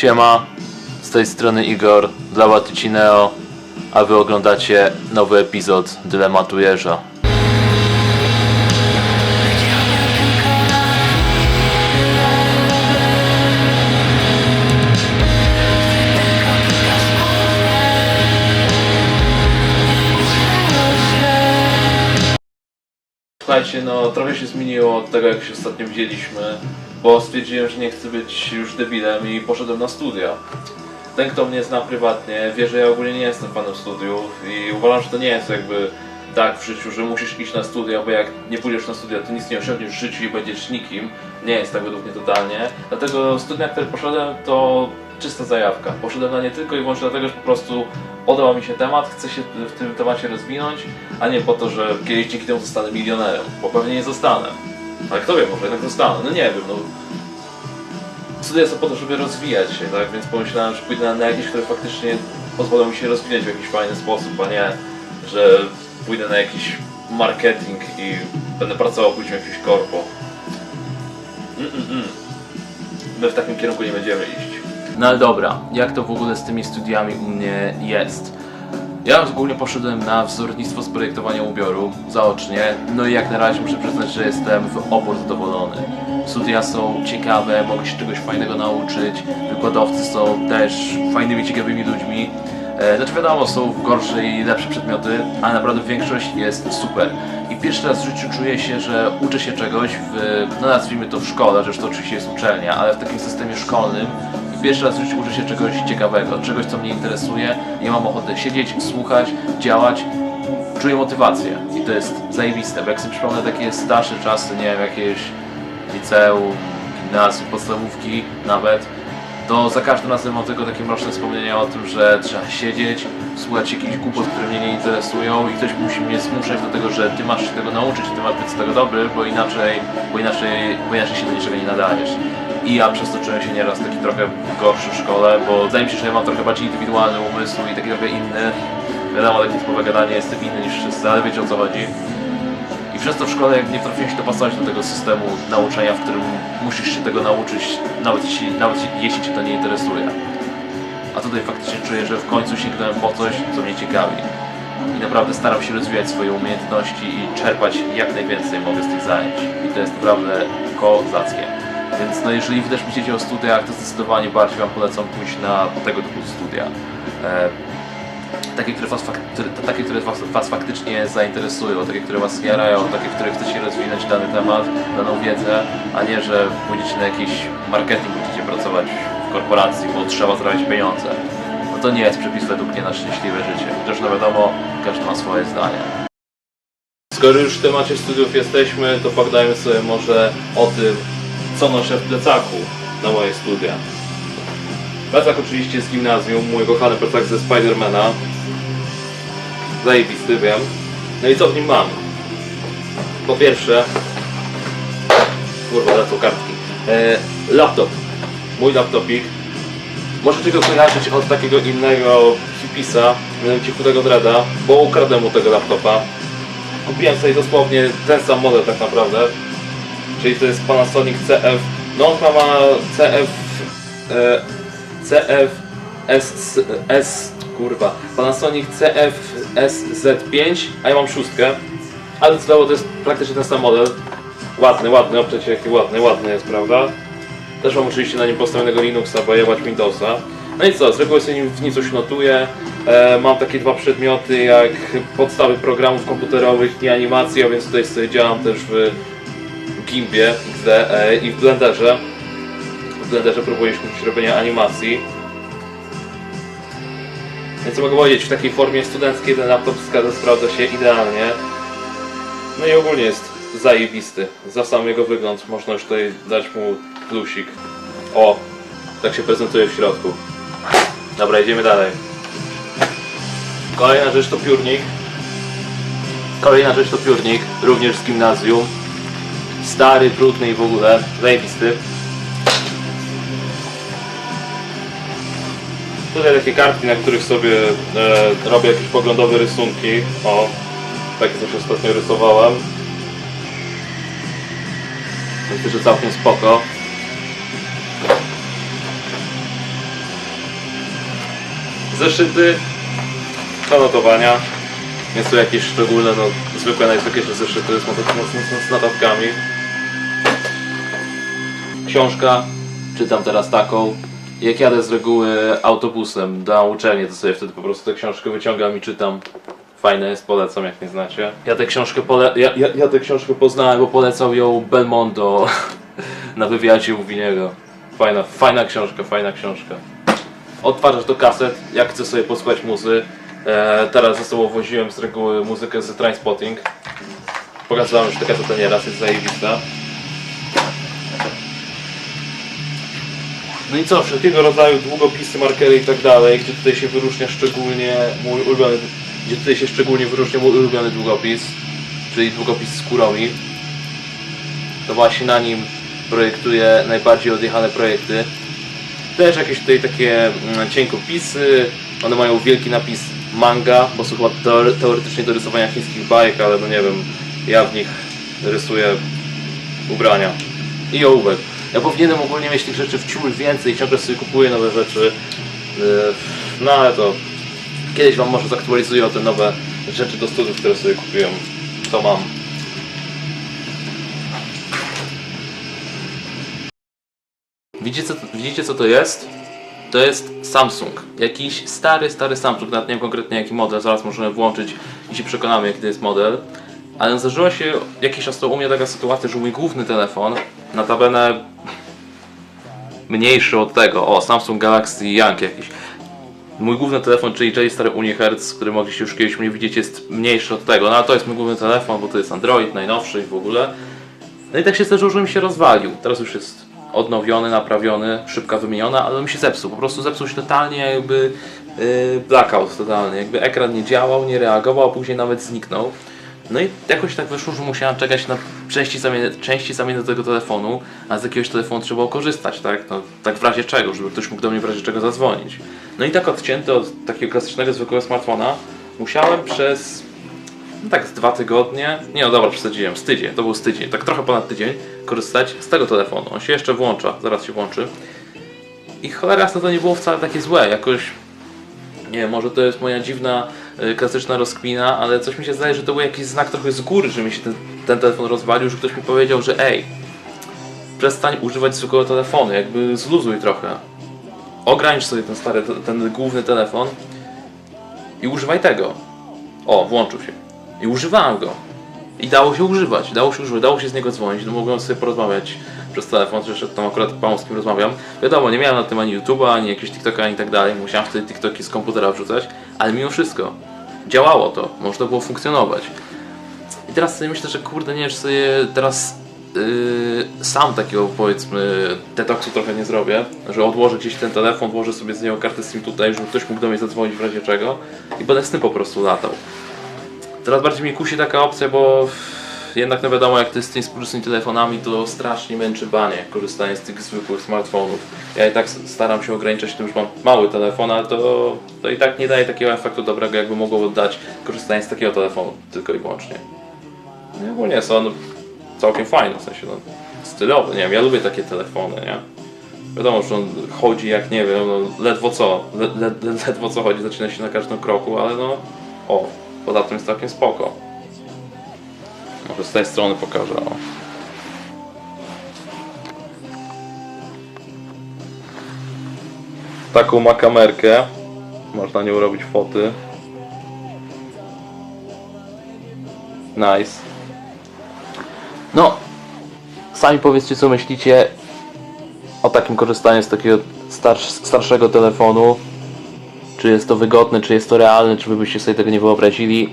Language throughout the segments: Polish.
Siema, z tej strony Igor dla Łatycineo, a wy oglądacie nowy epizod Dylematu Jeża. Słuchajcie, no trochę się zmieniło od tego jak się ostatnio widzieliśmy, bo stwierdziłem, że nie chcę być już debilem i poszedłem na studia. Ten kto mnie zna prywatnie wie, że ja ogólnie nie jestem fanem studiów i uważam, że to nie jest jakby tak w życiu, że musisz iść na studia, bo jak nie pójdziesz na studia, to nic nie osiągniesz w życiu i będziesz nikim. Nie jest tak według mnie totalnie. Dlatego studia, które poszedłem, to czysta zajawka. Poszedłem na nie tylko i wyłącznie dlatego, że po prostu podoba mi się temat, chcę się w tym temacie rozwinąć, a nie po to, że kiedyś dzięki temu zostanę milionerem, bo pewnie nie zostanę. Ale kto wie, może jednak zostanę, no nie wiem, no. Studia są po to, żeby rozwijać się, tak? Więc pomyślałem, że pójdę na, jakieś, które faktycznie pozwolą mi się rozwijać w jakiś fajny sposób, a nie, że pójdę na jakiś marketing i będę pracował później w jakimś korpo. Mm-mm-mm. My w takim kierunku nie będziemy iść. No ale dobra, jak to w ogóle z tymi studiami u mnie jest? Ja ogólnie poszedłem na wzornictwo z projektowania ubioru zaocznie, no i jak na razie muszę przyznać, że jestem w opór zadowolony. Studia są ciekawe, mogę się czegoś fajnego nauczyć, wykładowcy są też fajnymi, ciekawymi ludźmi. E, Znaczy wiadomo, są gorsze i lepsze przedmioty, ale naprawdę większość jest super. I pierwszy raz w życiu czuję się, że uczę się czegoś w, no nazwijmy to w szkole, że to oczywiście jest uczelnia, ale w takim systemie szkolnym pierwszy raz uczę się czegoś ciekawego, czegoś co mnie interesuje i mam ochotę siedzieć, słuchać, działać. Czuję motywację i to jest zajebiste, bo jak sobie przypomnę takie starsze czasy, nie wiem, jakieś liceum, gimnazjum, podstawówki nawet, to za każdym razem mam tylko takie mroczne wspomnienia o tym, że trzeba siedzieć, słuchać jakichś głupot, które mnie nie interesują i ktoś musi mnie zmuszać do tego, że ty masz się tego nauczyć, ty masz być z tego dobry, bo inaczej, bo inaczej, bo inaczej się do niczego nie nadajesz. I ja przez to czułem się nieraz taki trochę gorszy w szkole, bo wydaje mi się, że ja mam trochę bardziej indywidualny umysł i taki trochę inny. Wiadomo, takie typowe gadanie jestem inny niż wszyscy, ale wiecie o co chodzi. I przez to w szkole jak nie potrafiłem się dopasować do tego systemu nauczania, w którym musisz się tego nauczyć, nawet jeśli, nawet jeśli Cię to nie interesuje. A tutaj faktycznie czuję, że w końcu sięgnąłem po coś, co mnie ciekawi. I naprawdę staram się rozwijać swoje umiejętności i czerpać jak najwięcej mogę z tych zajęć. I to jest naprawdę kozackie. Więc no jeżeli też myślicie o studiach, to zdecydowanie bardziej Wam polecam pójść na tego typu studia. E, takie, które was, takie, które was, was faktycznie zainteresują, takie, które was jarają, takie, w których chcecie rozwinąć dany temat, daną wiedzę, a nie, że pójdziecie na jakiś marketing, będziecie pracować w korporacji, bo trzeba zarabiać pieniądze. No to nie jest przepis według mnie na szczęśliwe życie. Chociaż no wiadomo, każdy ma swoje zdanie. Skoro już w temacie studiów jesteśmy, to pogadajmy sobie może o tym, co noszę w plecaku na moje studia. Plecak oczywiście z gimnazjum, mój kochany plecak ze Spidermana. Zajebisty, wiem. No i co w nim mam? Po pierwsze... Kurwa, lecą kartki. E, laptop. Mój laptopik. Możecie go kojarzyć od takiego innego hipisa, mianowicie chudego Dreda, bo ukradłem mu tego laptopa. Kupiłem sobie dosłownie ten sam model tak naprawdę. Czyli to jest Panasonic CF. No chyba ma CF... E, CF S, S kurwa, Panasonic CF SZ5, a ja mam szóstkę, ale to jest praktycznie ten sam model. Ładny, ładny, obczajcie jaki ładny, ładny jest, prawda? Też mam oczywiście na nim postawionego Linuxa, bo jebać Windowsa. No i co, z reguły sobie w nim coś notuję. E, mam takie dwa przedmioty jak podstawy programów komputerowych i animacji, a więc tutaj sobie działam też w Gimbie XD e, i w Blenderze. W Blenderze się robienia animacji. Więc mogę powiedzieć, w takiej formie studenckiej ten laptop sprawdza się idealnie. No i ogólnie jest zajebisty. Za sam jego wygląd można już tutaj dać mu plusik. O, tak się prezentuje w środku. Dobra, idziemy dalej. Kolejna rzecz to piórnik. Kolejna rzecz to piórnik, również z gimnazjum. Stary, brudny i w ogóle, zajebisty. Tutaj takie kartki, na których sobie e, robię jakieś poglądowe rysunki. O, takie coś ostatnio rysowałem. Myślę, że całkiem spoko. Zeszyty do. Nie są jakieś szczególne, no zwykłe, najzwyklejsze zeszyty z, z notatkami. Książka, czytam teraz taką. Jak jadę z reguły autobusem na uczelnię, to sobie wtedy po prostu tę książkę wyciągam i czytam. Fajne jest, polecam jak nie znacie. Ja tę książkę, pole- ja, ja, ja tę książkę poznałem, bo polecał ją Belmondo na wywiadzie u Winiego. Fajna, fajna książka, fajna książka. Odtwarzasz do kaset, jak chcę sobie posłuchać muzy. E, teraz ze sobą woziłem z reguły muzykę z Trainspotting. Pokazałem już tę kasetę nieraz, jest zajebista. No i co, wszelkiego rodzaju długopisy, markery i tak dalej, gdzie tutaj się wyróżnia szczególnie mój ulubiony, gdzie tutaj się szczególnie wyróżnia mój ulubiony długopis, czyli długopis z Kuromi. To właśnie na nim projektuję najbardziej odjechane projekty. Też jakieś tutaj takie mm, cienkopisy, one mają wielki napis manga, bo są chyba teore- teoretycznie do rysowania chińskich bajek, ale no nie wiem, ja w nich rysuję ubrania i ołówek. Ja powinienem ogólnie mieć tych rzeczy w ciul więcej, ciągle sobie kupuję nowe rzeczy. Yy, No ale to kiedyś Wam może zaktualizuję o te nowe rzeczy do studiów, które sobie kupiłem. To mam. Widzicie co, widzicie co to jest? To jest Samsung. Jakiś stary, stary Samsung, nawet nie wiem konkretnie jaki model, zaraz możemy włączyć i się przekonamy jaki to jest model. Ale zdarzyła się jakiś czas temu u mnie taka sytuacja, że mój główny telefon, notabene mniejszy od tego, o Samsung Galaxy Young jakiś. Mój główny telefon, czyli J stary Unihertz, który mogliście już kiedyś mnie widzieć, jest mniejszy od tego. No ale to jest mój główny telefon, bo to jest Android, najnowszy i w ogóle. No i tak się zdarzyło, że mi się rozwalił. Teraz już jest odnowiony, naprawiony, szybka wymieniona, ale mi się zepsuł. Po prostu zepsuł się totalnie jakby yy, blackout totalny. Jakby ekran nie działał, nie reagował, a później nawet zniknął. No i jakoś tak wyszło, że musiałem czekać na części zamiany, części zamiany tego telefonu, a z jakiegoś telefonu trzeba było korzystać, tak? No, tak w razie czego, żeby ktoś mógł do mnie w razie czego zadzwonić. No i tak odcięty od takiego klasycznego, zwykłego smartfona, musiałem przez no tak z dwa tygodnie, nie no dobra, przesadziłem, z tydzień, to był z tydzień, tak trochę ponad tydzień, korzystać z tego telefonu. On się jeszcze włącza, zaraz się włączy. I cholera jasna, to nie było wcale takie złe, jakoś nie może to jest moja dziwna, y, klasyczna rozkmina, ale coś mi się zdaje, że to był jakiś znak trochę z góry, że mi się ten, ten telefon rozwalił, że ktoś mi powiedział, że ej, przestań używać zwykłego telefonu, jakby zluzuj trochę. Ogranicz sobie ten stary, te- ten główny telefon i używaj tego. O, włączył się. I używałem go. I dało się używać, dało się używać, dało się z niego dzwonić, no mogłem sobie porozmawiać przez telefon, zresztą tam akurat pan z kim rozmawiam. Wiadomo, nie miałem na tym ani YouTube'a, ani jakiegoś TikToka, ani tak dalej, musiałem wtedy TikToki z komputera wrzucać, ale mimo wszystko działało to, można było funkcjonować. I teraz sobie myślę, że kurde, nie wiem, czy sobie teraz yy, sam takiego powiedzmy detoksu trochę nie zrobię, że odłożę gdzieś ten telefon, włożę sobie z niego kartę SIM tutaj, żeby ktoś mógł do mnie zadzwonić w razie czego i będę z tym po prostu latał. Teraz bardziej mnie kusi taka opcja, bo jednak no wiadomo jak to jest z tymi współczesnymi telefonami, to strasznie męczy banie korzystanie z tych zwykłych smartfonów. Ja i tak staram się ograniczać tym, że mam mały telefon, ale to, to i tak nie daje takiego efektu dobrego, jakby mogło dać korzystanie z takiego telefonu tylko i wyłącznie. No ogólnie jest on całkiem fajny, w sensie no, stylowy, nie wiem, ja lubię takie telefony, nie? Wiadomo, że on chodzi jak nie wiem, no, ledwo co, le, le, ledwo co chodzi, zaczyna się na każdym kroku, ale no, o, poza tym jest całkiem spoko. Może z tej strony pokażę, o. Taką ma kamerkę, można nią robić foty. Nice. No, sami powiedzcie co myślicie o takim korzystaniu z takiego starsz, starszego telefonu. Czy jest to wygodne, czy jest to realne, czy byście sobie tego nie wyobrazili.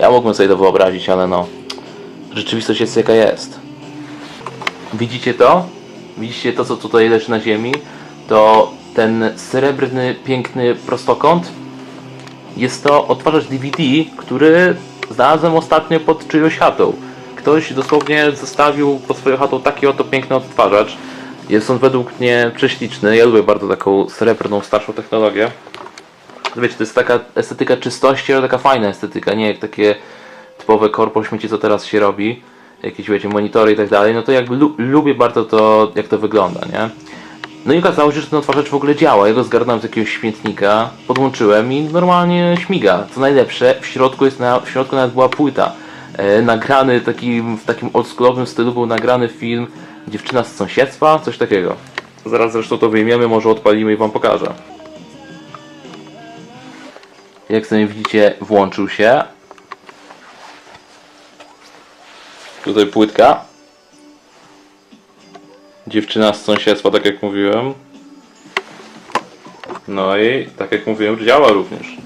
Ja mógłbym sobie to wyobrazić, ale no. Rzeczywistość jest jaka jest. Widzicie to? Widzicie to, co tutaj leży na ziemi? To ten srebrny, piękny prostokąt. Jest to odtwarzacz DVD, który znalazłem ostatnio pod czyjąś chatą. Ktoś dosłownie zostawił pod swoją chatą taki oto piękny odtwarzacz. Jest on według mnie prześliczny. Ja lubię bardzo taką srebrną, starszą technologię. Wiecie, to jest taka estetyka czystości, ale taka fajna estetyka, nie jak takie typowe korpo śmieci, co teraz się robi. Jakieś, wiecie, monitory i tak dalej. No to jakby lu lubię bardzo to, jak to wygląda, nie? No i okazało się, że ten odtwarzacz w ogóle działa. Ja go zgarnąłem z jakiegoś śmietnika, podłączyłem i normalnie śmiga. Co najlepsze, w środku jest na, w środku nawet była płyta. E, nagrany taki, w takim oldschoolowym stylu był nagrany film Dziewczyna z sąsiedztwa, coś takiego. Zaraz zresztą to wyjmiemy, może odpalimy i wam pokażę. Jak sobie widzicie, włączył się. Tutaj płytka. Dziewczyna z sąsiedztwa, tak jak mówiłem. No i tak jak mówiłem, działa również.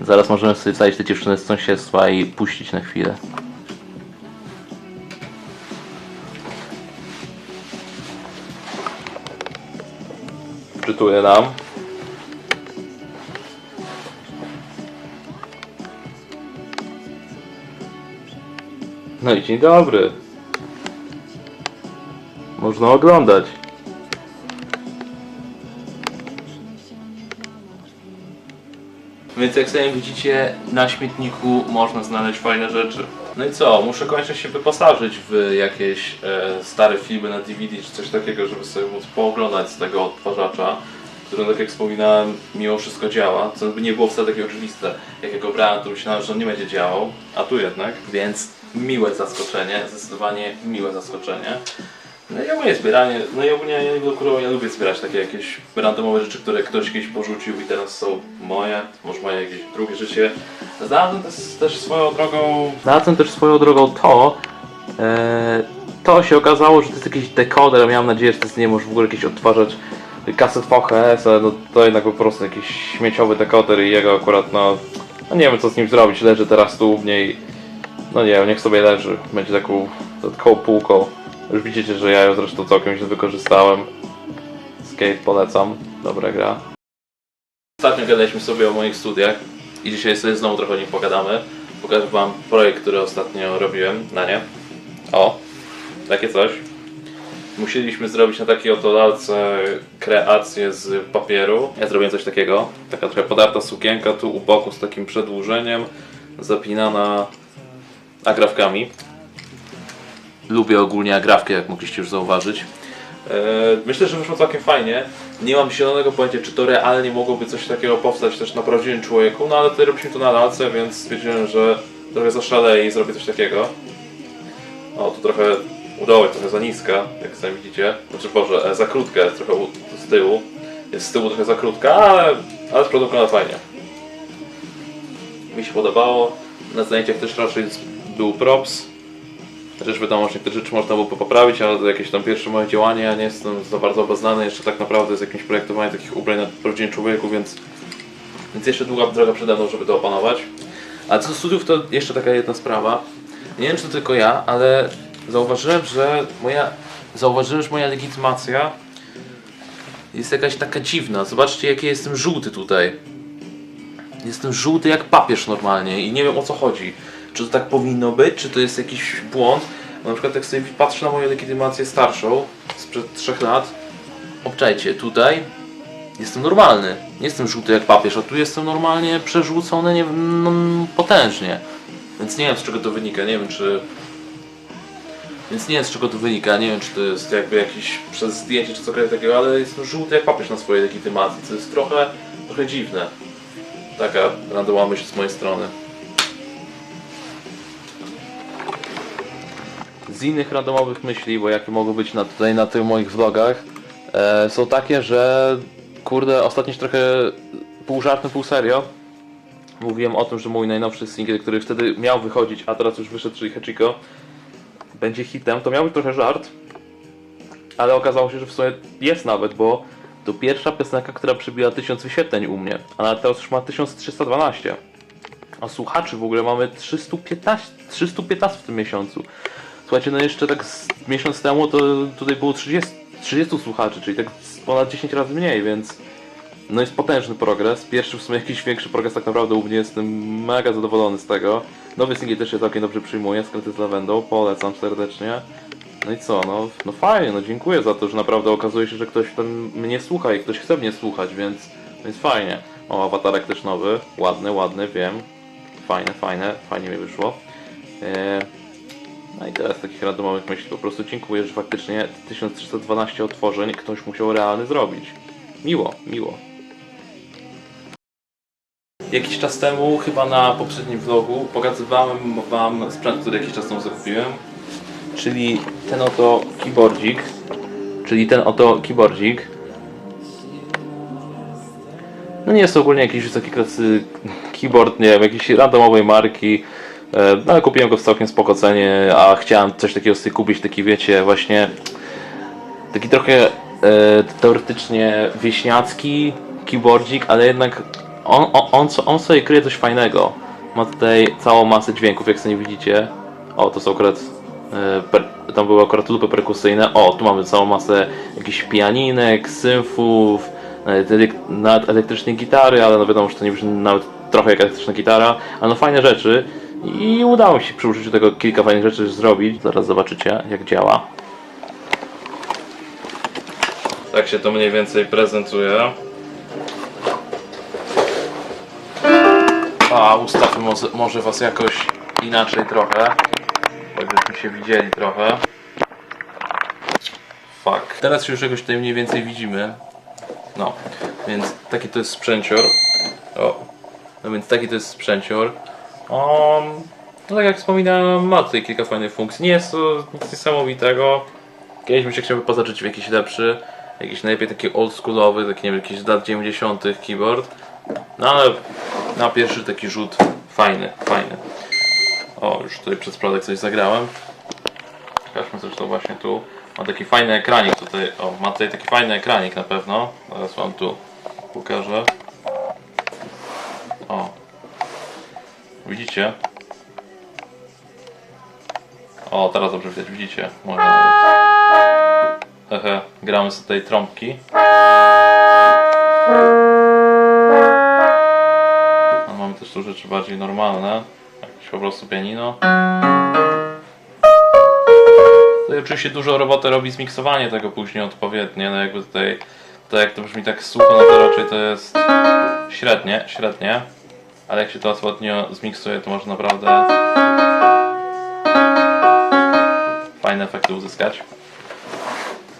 Zaraz możemy sobie wstawić tę dziewczynę z sąsiedztwa i puścić na chwilę. Czytuję nam. No i dzień dobry. Można oglądać. Więc jak sobie widzicie, na śmietniku można znaleźć fajne rzeczy. No i co, muszę koniecznie się wyposażyć w jakieś e, stare filmy na DVD czy coś takiego, żeby sobie móc pooglądać z tego odtwarzacza, który, tak jak wspominałem, mimo wszystko działa, co by nie było wcale takie oczywiste. Jak ja go brałem, to myślałem, że on nie będzie działał, a tu jednak, więc miłe zaskoczenie, zdecydowanie miłe zaskoczenie. No i ogólnie zbieranie, no i ogólnie ja, ja, ja lubię zbierać takie jakieś randomowe rzeczy, które ktoś kiedyś porzucił i teraz są moje, może moje jakieś drugie życie. Znalazłem też, też swoją drogą... Znalazłem też swoją drogą to, e, to się okazało, że to jest jakiś dekoder, miałem nadzieję, że to jest nie może w ogóle jakiś odtwarzacz kaset VHS, ale no to jednak po prostu jakiś śmieciowy dekoder i jego akurat no, no nie wiem co z nim zrobić, leży teraz tu u mnie i no nie wiem, niech sobie leży, będzie taką dodatkową półką. Już widzicie, że ja ją zresztą całkiem źle wykorzystałem. Skate polecam, dobra gra. Ostatnio gadaliśmy sobie o moich studiach i dzisiaj sobie znowu trochę o nich pogadamy. Pokażę wam projekt, który ostatnio robiłem na nie. O, takie coś. Musieliśmy zrobić na takiej oto lalce kreację z papieru. Ja zrobiłem coś takiego. Taka trochę podarta sukienka tu u boku z takim przedłużeniem, zapinana agrafkami. Lubię ogólnie agrafkę, jak mogliście już zauważyć. E, Myślę, że wyszło całkiem fajnie. Nie mam zielonego pojęcia, czy to realnie mogłoby coś takiego powstać też na prawdziwym człowieku, no ale tutaj robiliśmy to na lalce, więc stwierdziłem, że trochę zaszaleję i zrobię coś takiego. O, tu trochę udało jest trochę za niska, jak sami widzicie. Znaczy, Boże, e, za krótka jest trochę z tyłu. Jest z tyłu trochę za krótka, ale, ale z fajnie. Mi się podobało. Na zdjęciach też raczej był props. Chociaż wiadomo, że niektóre rzeczy można było poprawić, ale to jakieś tam pierwsze moje działanie, ja nie jestem za bardzo obeznany jeszcze tak naprawdę z jakimś projektowaniem takich ubrań na prawdziwym człowieku, więc, więc jeszcze długa droga przede mną, żeby to opanować. A co do studiów, to jeszcze taka jedna sprawa. Nie wiem, czy to tylko ja, ale zauważyłem, że moja, zauważyłem, że moja legitymacja jest jakaś taka dziwna. Zobaczcie, jaki jestem żółty tutaj. Jestem żółty jak papież normalnie i nie wiem o co chodzi. Czy to tak powinno być, czy to jest jakiś błąd? Bo na przykład jak sobie patrzę na moją legitymację starszą, sprzed 3 lat, obczajcie, tutaj jestem normalny. Nie jestem żółty jak papież, a tu jestem normalnie przerzucony nie, no, potężnie. Więc nie wiem z czego to wynika, nie wiem czy... Więc nie wiem z czego to wynika, nie wiem czy to jest jakby jakiś przez zdjęcie czy cokolwiek takiego, ale jestem żółty jak papież na swojej legitymacji, co jest trochę, trochę dziwne. Taka randomowa myśl z mojej strony. Z innych randomowych myśli, bo jakie mogą być na, tutaj na tych moich vlogach, e, są takie, że kurde, ostatnio trochę pół żartem, pół serio. Mówiłem o tym, że mój najnowszy singiel, który wtedy miał wychodzić, a teraz już wyszedł, czyli Hachiko, będzie hitem. To miał być trochę żart, ale okazało się, że w sumie jest nawet, bo to pierwsza piosenka, która przybiła 1000 wyświetleń u mnie, a na teraz już ma 1312. A słuchaczy w ogóle mamy 315, 315 w tym miesiącu. Słuchajcie, no jeszcze tak miesiąc temu to tutaj było 30, 30 słuchaczy, czyli tak ponad 10 razy mniej, więc no jest potężny progres. Pierwszy w sumie jakiś większy progres tak naprawdę u mnie, jestem mega zadowolony z tego. Nowy singiel też się całkiem dobrze przyjmuje, skręty z lawendą, polecam serdecznie. No i co, no, no fajnie, no dziękuję za to, że naprawdę okazuje się, że ktoś tam mnie słucha i ktoś chce mnie słuchać, więc, więc fajnie. O, awatarek też nowy, ładny, ładny, wiem. Fajne, fajne, fajnie mi wyszło. Eee, No i teraz takich randomowych myśli. Po prostu dziękuję, że faktycznie 1312 otworzeń ktoś musiał realny zrobić. Miło, miło. Jakiś czas temu, chyba na poprzednim vlogu, pokazywałem wam sprzęt, który jakiś czas temu zakupiłem. Czyli ten oto keyboardzik. Czyli ten oto keyboardzik. No nie jest to ogólnie jakiś wysoki klasy keyboard, nie wiem, jakiejś randomowej marki. E, No ale kupiłem go w całkiem spoko cenie, a chciałem coś takiego sobie kupić, taki wiecie, właśnie taki trochę e, teoretycznie wieśniacki keyboardzik, ale jednak on, on, on, on sobie kryje coś fajnego. Ma tutaj całą masę dźwięków, jak sobie widzicie. O, to są akurat. E, per, tam były akurat lupy perkusyjne. O, tu mamy całą masę jakichś pianinek, symfów, elek, nawet elektrycznej gitary, ale no wiadomo, że to nie brzmi nawet trochę jak elektryczna gitara, ale no fajne rzeczy. I udało się przy użyciu tego kilka fajnych rzeczy zrobić. Zaraz zobaczycie, jak działa. Tak się to mniej więcej prezentuje. A ustawmy może, może was jakoś inaczej trochę. Żeśmy się widzieli trochę. Fuck. Teraz się już jakoś tutaj mniej więcej widzimy. No, więc taki to jest sprzęcior. O. No więc taki to jest sprzęcior. Um, no tak jak wspominałem, ma tutaj kilka fajnych funkcji. Nie jest to nic niesamowitego. Kiedyś bym się chciał pozaczyć w jakiś lepszy, jakiś najlepiej taki oldschoolowy, taki nie wiem, jakiś z lat 90. keyboard. No ale na pierwszy taki rzut fajny, fajny. O, już tutaj przez przypadek coś zagrałem. Pokażmy zresztą właśnie tu. Ma taki fajny ekranik tutaj. O, ma tutaj taki fajny ekranik na pewno. Zaraz wam tu pokażę. Widzicie? O, teraz dobrze widać, widzicie? Może nawet. Hehe, gramy sobie tutaj trąbki. No, mamy też tu rzeczy bardziej normalne. Jakieś po prostu pianino. Tutaj oczywiście dużo roboty robi zmiksowanie tego później odpowiednie, no jakby tutaj, to jak to brzmi tak sucho, no to raczej to jest średnie, średnie, ale jak się to odpowiednio zmiksuje, to można naprawdę fajne efekty uzyskać.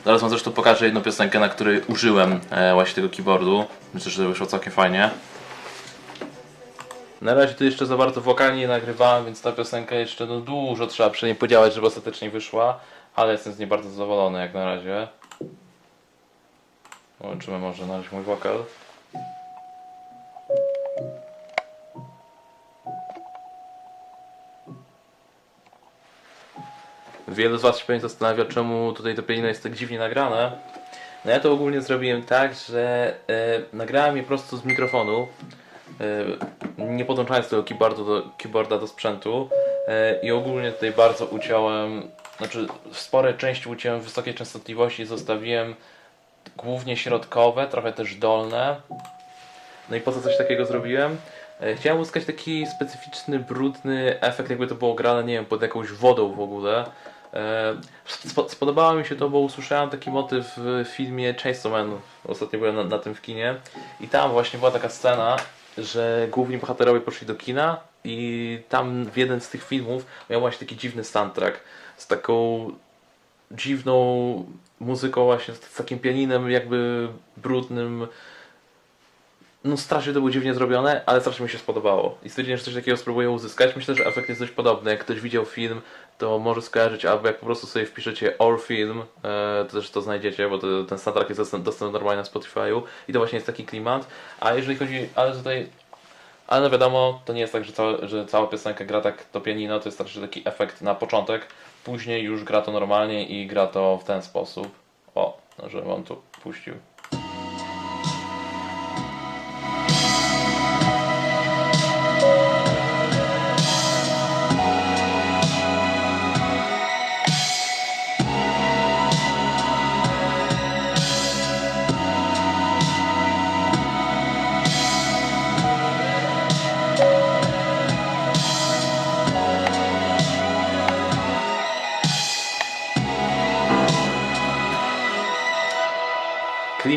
Zaraz wam zresztą pokażę jedną piosenkę, na której użyłem e, właśnie tego keyboardu. Myślę, że to wyszło całkiem fajnie. Na razie tu jeszcze za bardzo wokalnie nie nagrywałem, więc ta piosenka jeszcze no, dużo trzeba przy niej podziałać, żeby ostatecznie wyszła. Ale jestem z niej bardzo zadowolony jak na razie. Łączymy może na razie mój wokal. Wielu z Was się pewnie zastanawia, czemu tutaj to pianino jest tak dziwnie nagrane. No ja to ogólnie zrobiłem tak, że e, nagrałem je prosto z mikrofonu, e, nie podłączając tego keyboardu do, keyboarda do sprzętu e, i ogólnie tutaj bardzo uciąłem, znaczy w sporej części uciąłem wysokiej częstotliwości zostawiłem głównie środkowe, trochę też dolne. No i po co coś takiego zrobiłem? E, Chciałem uzyskać taki specyficzny, brudny efekt, jakby to było grane, nie wiem, pod jakąś wodą w ogóle. E, spo- Spodobało mi się to, bo usłyszałem taki motyw w filmie Chainsaw Man. Ostatnio byłem na, na tym w kinie. I tam właśnie była taka scena, że główni bohaterowie poszli do kina i tam w jeden z tych filmów miał właśnie taki dziwny soundtrack z taką dziwną muzyką właśnie, z takim pianinem jakby brudnym, no strasznie to było dziwnie zrobione, ale strasznie mi się spodobało. I stwierdziłem, że coś takiego spróbuję uzyskać. Myślę, że efekt jest dość podobny. Jak ktoś widział film, to może skojarzyć, albo jak po prostu sobie wpiszecie All Film, e, to też to znajdziecie, bo to, ten soundtrack jest dostęp- dostępny normalnie na Spotify'u i to właśnie jest taki klimat. A jeżeli chodzi, ale tutaj, ale no wiadomo, to nie jest tak, że, że cała piosenka gra tak pianino, to jest raczej taki efekt na początek. Później już gra to normalnie i gra to w ten sposób. O, że on tu puścił.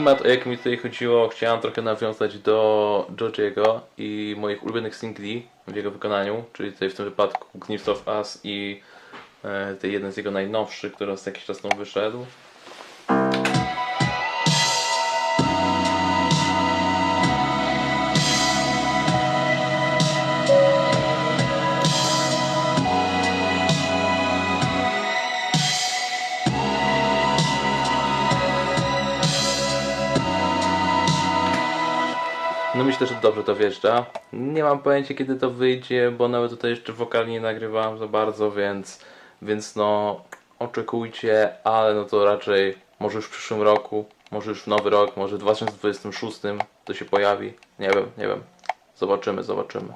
Klimat, o jaki mi tutaj chodziło, chciałem trochę nawiązać do Georgiego i moich ulubionych singli w jego wykonaniu, czyli tutaj w tym wypadku Gnift of Us i e, tej jeden z jego najnowszych, który z jakiś czas temu wyszedł. Myślę, że dobrze to wjeżdża. Nie mam pojęcia kiedy to wyjdzie, bo nawet tutaj jeszcze wokalnie nie nagrywałem za bardzo, więc, więc no oczekujcie, ale no to raczej może już w przyszłym roku, może już w nowy rok, może w 2026 to się pojawi. Nie wiem, nie wiem. Zobaczymy, zobaczymy.